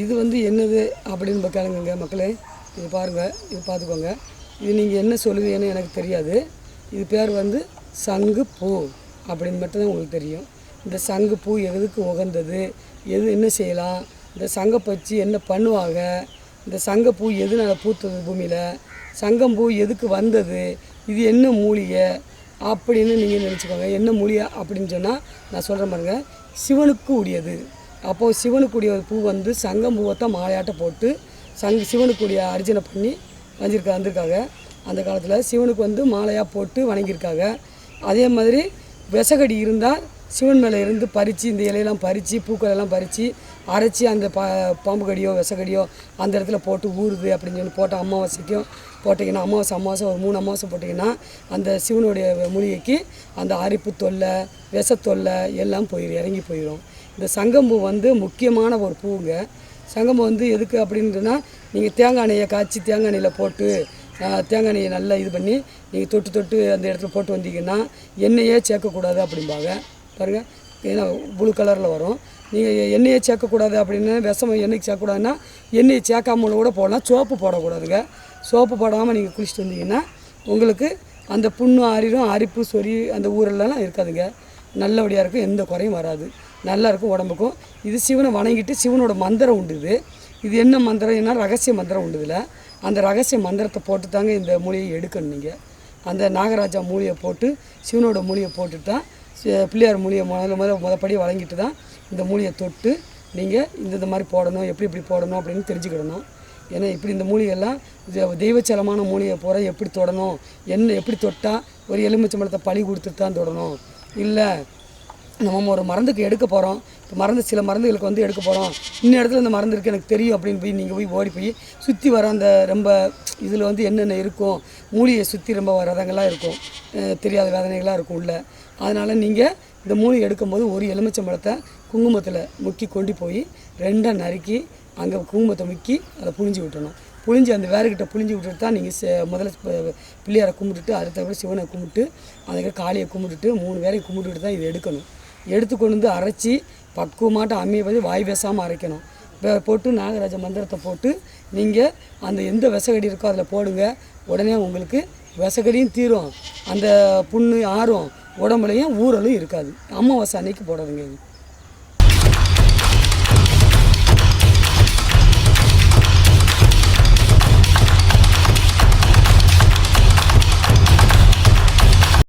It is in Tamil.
இது வந்து என்னது அப்படின்னு நம்ம கேளுங்க மக்களே. இது பாருங்கள் இது பார்த்துக்கோங்க. இது நீங்கள் என்ன சொல்லுவீங்கன்னு எனக்கு தெரியாது. இது பேர் வந்து சங்கு பூ அப்படின்னு மட்டும்தான் உங்களுக்கு தெரியும். இந்த சங்கு பூ எதுக்கு உகந்தது? எது என்ன செய்யலாம்? இந்த சங்கை வச்சு என்ன பண்ணுவாங்க? இந்த சங்கப்பூ எதுனால பூத்தது பூமியில்? சங்கம்பூ எதுக்கு வந்தது? இது என்ன மூலிகை? அப்படின்னு நீங்கள் நினச்சிக்கோங்க. என்ன மூலிகை அப்படின்னு சொன்னால் நான் சொல்கிறேன் பாருங்கள் சிவனுக்கு உரியது. அப்போது சிவனுக்குரிய பூ வந்து சங்கம்பூவை தான் மாலையாட்ட போட்டு சங் சிவனுக்குரிய அர்ச்சனை பண்ணி வந்திருக்கா வந்திருக்காங்க. அந்த காலத்தில் சிவனுக்கு வந்து மாலையாக போட்டு வணங்கியிருக்காங்க. அதே மாதிரி விசகடி இருந்தால் சிவன் மேலே இருந்து பறித்து இந்த இலையெல்லாம் பறித்து பூக்கள் எல்லாம் பறித்து அரைச்சி அந்த பா பாம்பு கடியோ விசகடியோ அந்த இடத்துல போட்டு ஊறுது அப்படின்னு சொல்லி போட்ட அமாவாசைக்கும் போட்டிங்கன்னா அமாவாசை அமாவாசை ஒரு மூணு அமாவாசை போட்டிங்கன்னா அந்த சிவனுடைய மூலிகைக்கு அந்த அரிப்பு தொல்லை விஷ தொல்லை எல்லாம் போயிடும் இறங்கி போயிடும் இந்த சங்கம்பூ வந்து முக்கியமான ஒரு பூவுங்க சங்கம்பூ வந்து எதுக்கு அப்படின்றனா நீங்கள் தேங்காய் எண்ணெயை காய்ச்சி தேங்காய் எண்ணெயில் போட்டு தேங்காய் எண்ணெயை நல்லா இது பண்ணி நீங்கள் தொட்டு தொட்டு அந்த இடத்துல போட்டு வந்தீங்கன்னா எண்ணெயே சேர்க்கக்கூடாது அப்படிம்பாங்க. பாருங்கள் ஏன்னா ப்ளூ கலரில் வரும். நீங்கள் எண்ணெயை சேர்க்கக்கூடாது அப்படின்னு விஷம் எண்ணெய்க்கு சேர்க்கக்கூடாதுன்னா எண்ணெயை சேர்க்காமல் கூட போடலாம். சோப்பு போடக்கூடாதுங்க. சோப்பு போடாமல் நீங்கள் குளிச்சுட்டு வந்தீங்கன்னா உங்களுக்கு அந்த புண்ணு ஆறிடும் அரிப்பு சொறி அந்த ஊரெல்லாம் இருக்காதுங்க. நல்லபடியாக இருக்கும் எந்த குறையும் வராது. நல்லா இருக்கும் உடம்புக்கும். இது சிவனை வணங்கிட்டு சிவனோட மந்திரம் உண்டு இது. இது என்ன மந்திரம்? என்ன ரகசிய மந்திரம் உண்டு இதில். அந்த ரகசிய மந்திரத்தை போட்டு தாங்க இந்த மூலியை எடுக்கணும் நீங்கள் அந்த நாகராஜா மூலியை போட்டு சிவனோட மூலியை போட்டுட்டு தான் பிள்ளையார் மூலியை முதல்ல முதல்ல முதப்படி வழங்கிட்டு தான் இந்த மூலியை தொட்டு நீங்கள் இந்த இந்த மாதிரி போடணும் எப்படி எப்படி போடணும் அப்படின்னு தெரிஞ்சுக்கிடணும். ஏன்னா இப்படி இந்த மூலிகையெல்லாம் தெய்வச்சலமான மூலிகை போகிற எப்படி தொடணும்? என்ன எப்படி தொட்டால் ஒரு எலுமிச்சம்பழத்தை பழி கொடுத்துட்டு தான் தொடணும்? இல்லை நம்ம ஒரு மருந்துக்கு எடுக்க போகிறோம் இப்போ மருந்து சில மருந்துகளுக்கு வந்து எடுக்க போகிறோம் இன்ன இடத்துல இந்த மருந்து இருக்குது எனக்கு தெரியும் அப்படின்னு போய் நீங்கள் போய் ஓடி போய் சுற்றி வர அந்த ரொம்ப இதில் வந்து என்னென்ன இருக்கும் மூலிகையை சுற்றி ரொம்ப ரதங்கள்லாம் இருக்கும். தெரியாத வேதனைகளாக இருக்கும் உள்ள. அதனால் நீங்கள் இந்த மூலிகை எடுக்கும்போது ஒரு எலுமிச்சம்பழத்தை குங்குமத்தில் முக்கி கொண்டு போய் ரெண்டாக நறுக்கி அங்கே குங்குமத்தை முக்கி அதை புழிஞ்சு விட்டணும் புழிஞ்சு அந்த வேறுகிட்ட புழிஞ்சு விட்டுட்டு தான் நீங்கள் முதல்ல பிள்ளையாரை கும்பிட்டுட்டு அடுத்தபடி சிவனை கும்பிட்டு அதுக்கப்புறம் காளியை கும்பிட்டுட்டு மூணு வேலையை கும்பிட்டுட்டு தான் இதை எடுக்கணும். எடுத்து கொண்டு வந்து அரைச்சி பக்குவமாட்ட அம்மியை வச்சு வாய் பேசாமல் அரைக்கணும். வே- போட்டு நாகராஜ மந்திரத்தை போட்டு நீங்கள் அந்த எந்த விசகடி இருக்கோ அதில் போடுங்க. உடனே உங்களுக்கு விசகடியும் தீரும். அந்த புண்ணு ஆறும். உடம்புலையும் ஊறலும் இருக்காது. அமாவாசை அன்னைக்கு போடுறதுங்க இது.